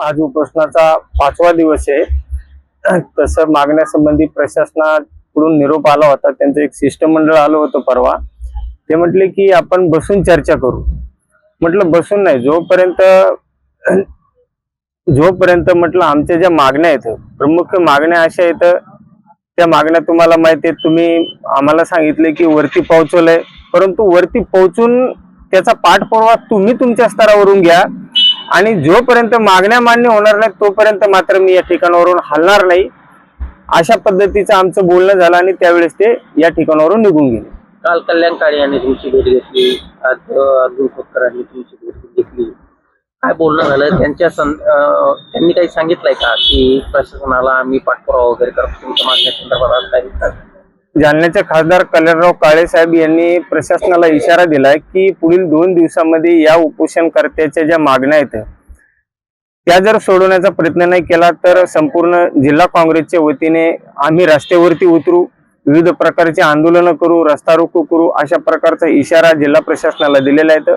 आज उपोषणाचा पाचवा दिवस आहे. तसं मागण्यासंबंधी प्रशासनाकडून निरोप आला होता. त्यांचं एक शिष्टमंडळ आलं होतं परवा. ते म्हटले की आपण बसून चर्चा करू. म्हटलं बसून नाही. जोपर्यंत जोपर्यंत म्हटलं आमच्या ज्या मागण्या आहेत प्रमुख मागण्या अशा आहेत त्या मागण्या तुम्हाला माहिती आहेत. तुम्ही आम्हाला सांगितले की वरती पोहोचवलंय. परंतु वरती पोहोचून त्याचा पाठपुरावा तुम्ही तुमच्या स्तरावरून घ्या. आणि जोपर्यंत मागण्या मान्य होणार नाही तोपर्यंत मात्र मी या ठिकाणावरून हलणार नाही. अशा पद्धतीचं आमचं बोलणं झालं आणि त्यावेळेस ते या ठिकाणावरून निघून गेले. काल कल्याणकाळी यांनी तुमची भेट घेतली आज अं, अर्जुन खोतकरांनी तुमची भेट घेतली. काय बोलणं झालं? त्यांच्या सं त्यांनी काही सांगितलंय का की प्रशासनाला आम्ही पाठपुरावा वगैरे करतो तुमच्या मागण्या संदर्भात आज काही जालन्याचे खासदार कल्याणराव काळे साहेब यांनी प्रशासनाला इशारा दिलाय की पुढील दोन दिवसामध्ये या उपोषणकर्त्याच्या ज्या मागण्या आहेत त्या जर सोडवण्याचा प्रयत्न नाही केला तर संपूर्ण जिल्हा काँग्रेसच्या वतीने आम्ही रस्त्यावरती उतरू विविध प्रकारचे आंदोलनं करू रस्ता रोको करू अशा प्रकारचा इशारा जिल्हा प्रशासनाला दिलेला आहे.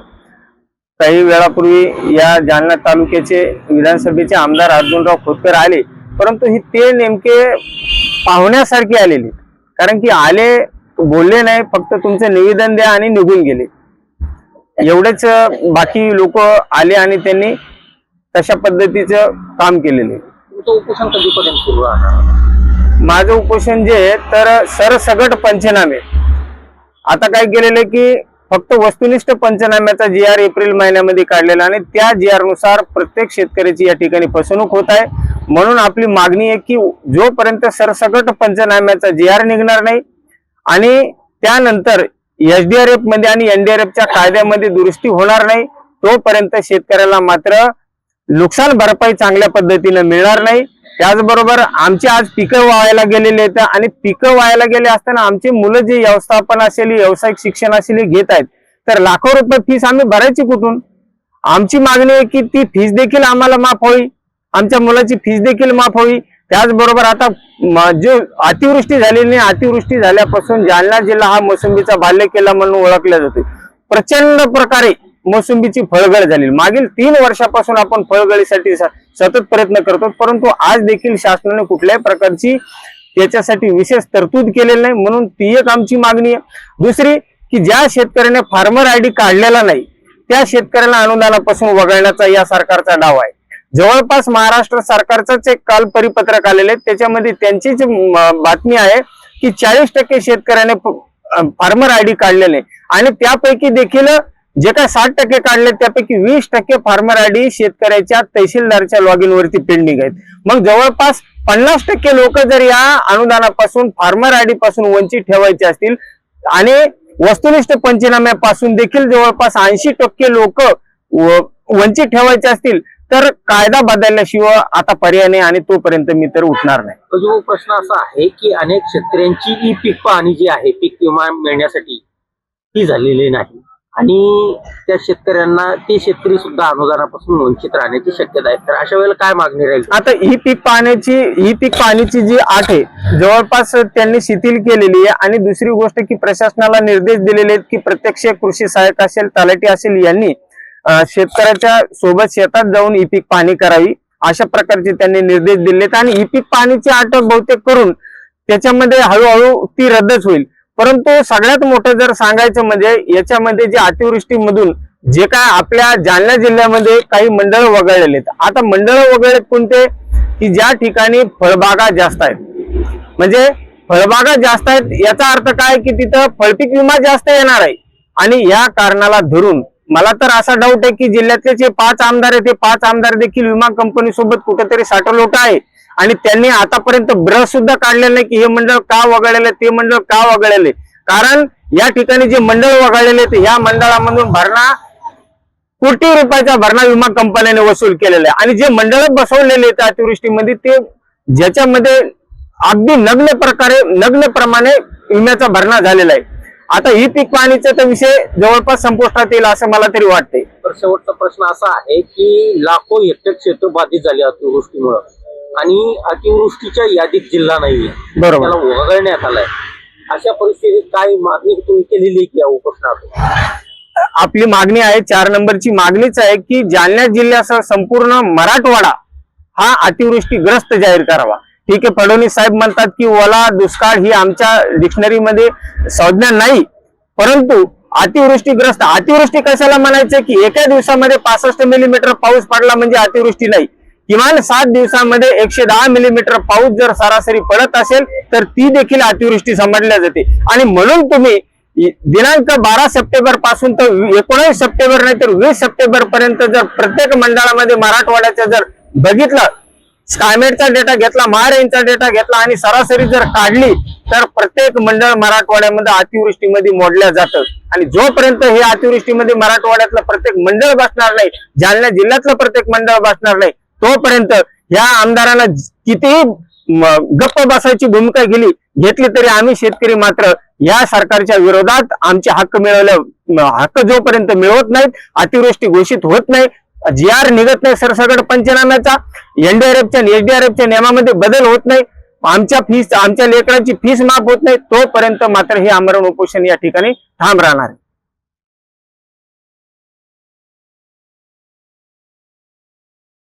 काही वेळापूर्वी या जालना तालुक्याचे विधानसभेचे आमदार अर्जुनराव खोतकर आले परंतु ही ते नेमके पाहुण्यासारखे आलेले. कारण की आले बोलले नाही फक्त तुमचं निवेदन द्या आणि निघून गेले. एवढेच बाकी लोक आले आणि त्यांनी तशा पद्धतीचं काम केलेले. उपोषण कधीपर्यंत सुरू राहणार? माझं उपोषण जे आहे तर सरसगट पंचनामे. आता काय केलेलं आहे की फक्त वस्तुनिष्ठ पंचनाम्याचा जी आर एप्रिल महिन्यामध्ये काढलेला आणि त्या जी आरनुसार प्रत्येक शेतकऱ्याची या ठिकाणी फसवणूक होत आहे. म्हणून आपली मागणी आहे की जोपर्यंत सरसकट पंचनाम्याचा जी आर निघणार नाही आणि त्यानंतर एसडीआरएफमध्ये आणि एनडीआरएफच्या कायद्यामध्ये दुरुस्ती होणार नाही तोपर्यंत शेतकऱ्याला मात्र नुकसान भरपाई चांगल्या पद्धतीनं मिळणार नाही. त्याचबरोबर आमची आज पिकं वाहायला गेलेली आहेत आणि पिकं वाहायला गेले असताना आमची मुलं जे व्यवस्थापन असेल व्यावसायिक शिक्षण असेल हे घेत आहेत. तर लाखो रुपये फीस आम्ही भरायची कुठून? आमची मागणी आहे की ती फीस देखील आम्हाला माफ होईल. आमच्या मुलाची फीज देखील माफ होईल. त्याचबरोबर आता जे अतिवृष्टी झालेली नाही अतिवृष्टी झाल्यापासून जालना जिल्हा हा मोसंबीचा बाल्य किल्ला म्हणून ओळखला जातो. प्रचंड प्रकारे मोसंबीची फळगळ झाली. मागील तीन वर्षापासून आपण फळगळीसाठी स- सतत प्रयत्न करतो परंतु आज देखील शासनाने कुठल्याही प्रकारची त्याच्यासाठी विशेष तरतूद केलेली नाही म्हणून ती एक आमची मागणी आहे. दुसरी की ज्या शेतकऱ्याने फार्मर आयडी काढलेला नाही त्या शेतकऱ्याला अनुदानापासून वगळण्याचा या सरकारचा डाव आहे. जवळपास महाराष्ट्र सरकारचंच एक काल परिपत्रक आलेलं आहे. त्याच्यामध्ये त्यांची जी बातमी आहे की चाळीस टक्के शेतकऱ्याने फार्मर आय डी काढलेले आणि त्यापैकी देखील जे काय साठ टक्के काढले त्यापैकी वीस टक्के फार्मर आय डी शेतकऱ्याच्या तहसीलदारच्या लॉग इन वरती पेंडिंग आहेत. मग जवळपास पन्नास टक्के लोक जर या अनुदानापासून फार्मर आय डी पासून वंचित ठेवायचे असतील आणि वस्तुनिष्ठ पंचनाम्यापासून देखील जवळपास ऐंशी टक्के लोक वंचित ठेवायचे असतील तर कायदा बदलल्याशिवाय आता पर्याय नाही आणि तोपर्यंत मी तर उठणार नाही. जो प्रश्न असा आहे की अनेक शेतकऱ्यांची ई पीक पाहणी जी आहे पीक विमा मिळण्यासाठी ती झालेली नाही. आणि त्या शेतकऱ्यांना ते शेतकरी सुद्धा अनुदानापासून वंचित राहण्याची शक्यता आहे. तर अशा वेळेला काय मागणी राहील? आता ही पीक पाहण्याची ही पीक पाहण्याची जी आठ आहे जवळपास त्यांनी शिथिल केलेली आहे. आणि दुसरी गोष्ट की प्रशासनाला निर्देश दिलेले आहेत की प्रत्यक्ष कृषी सहाय्यक असेल तलाठी असेल यांनी शेतकऱ्याच्या सोबत शेतात जाऊन ई पीक पाहणी करावी अशा प्रकारचे त्यांनी निर्देश दिलेत आणि ई पीक पाहणीची अटक बहुतेक करून त्याच्यामध्ये हळूहळू ती रद्दच होईल. परंतु सगळ्यात मोठं जर सांगायचं म्हणजे याच्यामध्ये जे अतिवृष्टीमधून जे काय आपल्या जालना जिल्ह्यामध्ये काही मंडळ वगळलेले आता मंडळ वगळलेत कोणते? की ज्या ठिकाणी फळबागा जास्त आहेत. म्हणजे फळबागा जास्त आहेत याचा अर्थ काय? की तिथं फळपीक विमा जास्त येणार आहे. आणि या कारणाला धरून मला तर असा डाऊट आहे की जिल्ह्यातले जे पाच आमदार आहेत ते पाच आमदार देखील विमा कंपनी सोबत कुठेतरी साठवलोट आहे. आणि त्यांनी आतापर्यंत ब्रश सुद्धा काढलेलं नाही की हे मंडळ का वगळलेलं ते मंडळ का वगळलेले कारण या ठिकाणी जे मंडळ वगळलेले आहेत या मंडळामधून भरणा कोटी रुपयाचा भरणा विमा कंपन्याने वसूल केलेला आहे. आणि जे मंडळ बसवलेले आहेत अतिवृष्टीमध्ये ते ज्याच्यामध्ये अगदी नग्न प्रकारे नग्न प्रमाणे विम्याचा भरणा झालेला आहे. आता ही पीक पाहणीचा तर विषय जवळपास संपुष्टात येईल असं मला तरी वाटतंय. तर शेवटचा प्रश्न असा आहे की लाखो हेक्टर क्षेत्र बाधित झाले अतिवृष्टीमुळे. आणि अतिवृष्टीच्या यादीत जिल्हा नाहीये. बरोबर. त्याला वगळण्यात आलाय. अशा परिस्थितीत काय मागणी तुम्ही केलेली आहे की या उपोषणातून? आपली मागणी आहे चार नंबरची मागणीच आहे की जालना जिल्ह्यासह संपूर्ण मराठवाडा हा अतिवृष्टीग्रस्त जाहीर करावा. ठीक आहे फडणवीस साहेब म्हणतात की ओला दुष्काळ ही आमच्या डिक्शनरीमध्ये संज्ञा नाही. परंतु अतिवृष्टीग्रस्त अतिवृष्टी कशाला म्हणायचं की एका दिवसामध्ये पासष्ट मिलीमीटर पाऊस पडला म्हणजे अतिवृष्टी नाही. किमान सात दिवसामध्ये एकशे दहा मिलीमीटर पाऊस जर सरासरी पडत असेल तर ती देखील अतिवृष्टी समजल्या जाते. आणि म्हणून तुम्ही दिनांक बारा सप्टेंबरपासून तर एकोणीस सप्टेंबर नाही तर वीस सप्टेंबर पर्यंत जर प्रत्येक मंडळामध्ये मराठवाड्याचं जर बघितलं स्कायमेटचा डेटा घेतला महारेंजचा डेटा घेतला आणि सरासरी जर काढली तर प्रत्येक मंडळ मराठवाड्यामध्ये अतिवृष्टीमध्ये मोडल्या जातं. आणि जोपर्यंत हे अतिवृष्टीमध्ये मराठवाड्यातलं प्रत्येक मंडळ बसणार नाही जालना जिल्ह्यातलं प्रत्येक मंडळ बसणार नाही तोपर्यंत या आमदारांना कितीही गप्प बसायची भूमिका गेली घेतली तरी आम्ही शेतकरी मात्र या सरकारच्या विरोधात आमचे हक्क मिळवल्या हक्क जोपर्यंत मिळवत नाहीत अतिवृष्टी घोषित होत नाही जी आर निघत नाही सरसकट पंचनाम्याचा. एनडीआरएफच्या एसडीआरएफच्या नियमामध्ये बदल होत नाही. आमच्या फीस आमच्या लेकरांची फीस माफ होत नाही. तोपर्यंत मात्र हे आमरण उपोषण या ठिकाणी थांब राहणार आहे.